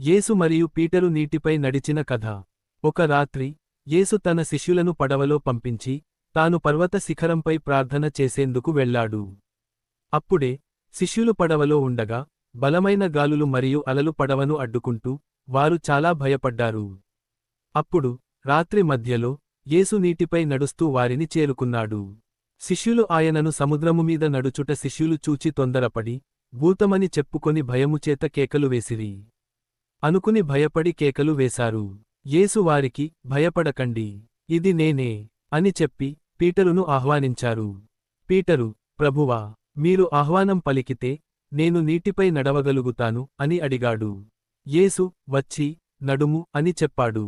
యేసు మరియు పీటరు నీటిపై నడిచిన కథ. ఒక రాత్రి యేసు తన శిష్యులను పడవలో పంపించి తాను పర్వత శిఖరంపై ప్రార్థన చేసేందుకు వెళ్ళాడు. అప్పుడే శిష్యులు పడవలో ఉండగా బలమైన గాలులు మరియు అలలు పడవను అడ్డుకుంటూ వారు చాలా భయపడ్డారు. అప్పుడు రాత్రి మధ్యలో యేసు నీటిపై నడుస్తూ వారిని చేరుకున్నాడు. శిష్యులు ఆయనను సముద్రముమీద నడుచుట శిష్యులు చూచి తొందరపడి భూతమని చెప్పుకొని భయముచేత కేకలు వేసిరి. అనుకుని భయపడి కేకలు వేశారు. యేసు వారికి భయపడకండి. ఇది నేనే అని చెప్పి పీటరును ఆహ్వానించారు. పీటరు ప్రభువా మీరు ఆహ్వానం పలికితే నేను నీటిపై నడవగలుగుతాను అని అడిగాడు. యేసు వచ్చి నడుము అని చెప్పాడు.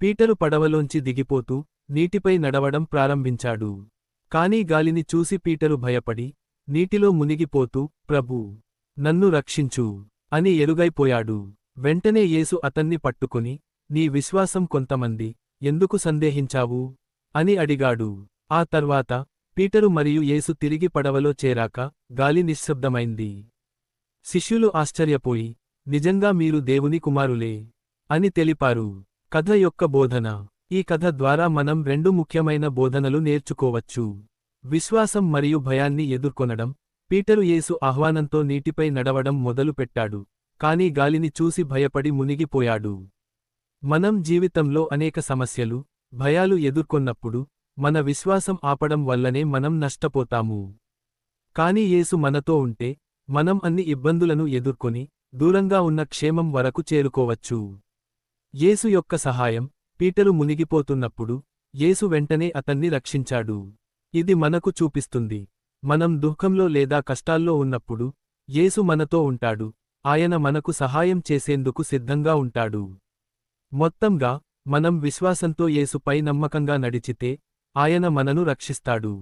పీటరు పడవలోంచి దిగిపోతూ నీటిపై నడవడం ప్రారంభించాడు. కాని గాలిని చూసి పీటరు భయపడి నీటిలో మునిగిపోతూ ప్రభూ నన్ను రక్షించు అని ఎరుగైపోయాడు. వెంటనే యేసు అతన్ని పట్టుకుని నీ విశ్వాసం కొంతమంది ఎందుకు సందేహించావు అని అడిగాడు. ఆ తర్వాత పీటరు మరియు యేసు తిరిగి పడవలో చేరాక గాలి నిశ్శబ్దమైంది. శిష్యులు ఆశ్చర్యపోయి నిజంగా మీరు దేవుని కుమారులే అని తెలిపారు. కథ యొక్క బోధన. ఈ కథ ద్వారా మనం రెండు ముఖ్యమైన బోధనలు నేర్చుకోవచ్చు. విశ్వాసం మరియు భయాన్ని ఎదుర్కొనడం. పీటరు యేసు ఆహ్వానంతో నీటిపై నడవడం మొదలుపెట్టాడు. కాని గాలిని చూసి భయపడి మునిగిపోయాడు. మనం జీవితంలో అనేక సమస్యలు భయాలు ఎదుర్కొన్నప్పుడు మన విశ్వాసం ఆపడం వల్లనే మనం నష్టపోతాము. కాని యేసు మనతో ఉంటే మనం అన్ని ఇబ్బందులను ఎదుర్కొని దూరంగా ఉన్న క్షేమం వరకు చేరుకోవచ్చు. యేసు యొక్క సహాయం పీటరు మునిగిపోతున్నప్పుడు యేసు వెంటనే అతన్ని రక్షించాడు. ఇది మనకు చూపిస్తుంది. మనం దుఃఖంలో లేదా కష్టాల్లో ఉన్నప్పుడు యేసు మనతో ఉంటాడు. ఆయన మనకు సహాయం చేసేందుకు సిద్ధంగా ఉంటాడు. మొత్తంగా మనం విశ్వాసంతో యేసుపై నమ్మకంగా నడిచితే ఆయన మనను రక్షిస్తాడు.